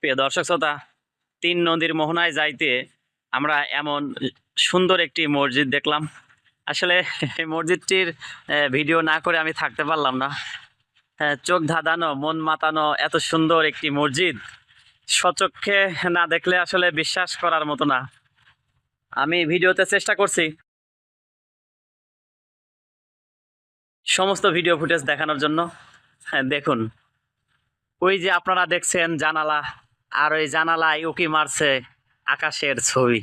প্রিয় দর্শক শ্রোতা, তিন নদীর মোহনায় যাইতে আমরা এমন সুন্দর একটি মসজিদ দেখলাম। আসলে এই মসজিদটির ভিডিও না করে আমি থাকতে পারলাম না। চোখ ধাঁধানো, মন মাতানো এত সুন্দর একটি মসজিদ সচক্ষে না দেখলে আসলে বিশ্বাস করার মতো না। আমি ভিডিওতে চেষ্টা করছি। সমস্ত ভিডিও ফুটেজ দেখানোর জন্য। হ্যাঁ দেখুন। ওই যে আপনারা দেখছেন জানালা, আর ওই জানালায় উকি মারছে আকাশের ছবি।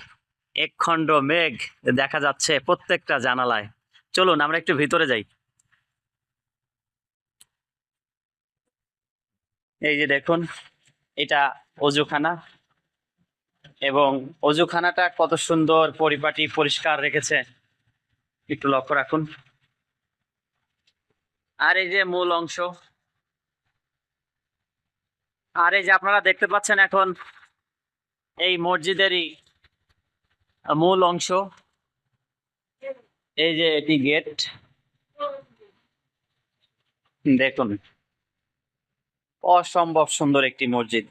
এক খণ্ড মেঘ দেখা যাচ্ছে প্রত্যেকটা জানালায়। চলুন, আমরা একটু ভিতরে যাই। এই যে দেখুন, এটা অজুখানা। এবং অজুখানাটা কত সুন্দর পরিপাটি, পরিষ্কার রেখেছে। একটু লক্ষ্য রাখুন। আর এই যে মূল অংশ। আর এই যে আপনারা দেখতে পাচ্ছেন এখন এই মসজিদেরই মূল অংশ। এই যে এটি গেট। দেখুন, অসম্ভব সুন্দর একটি মসজিদ।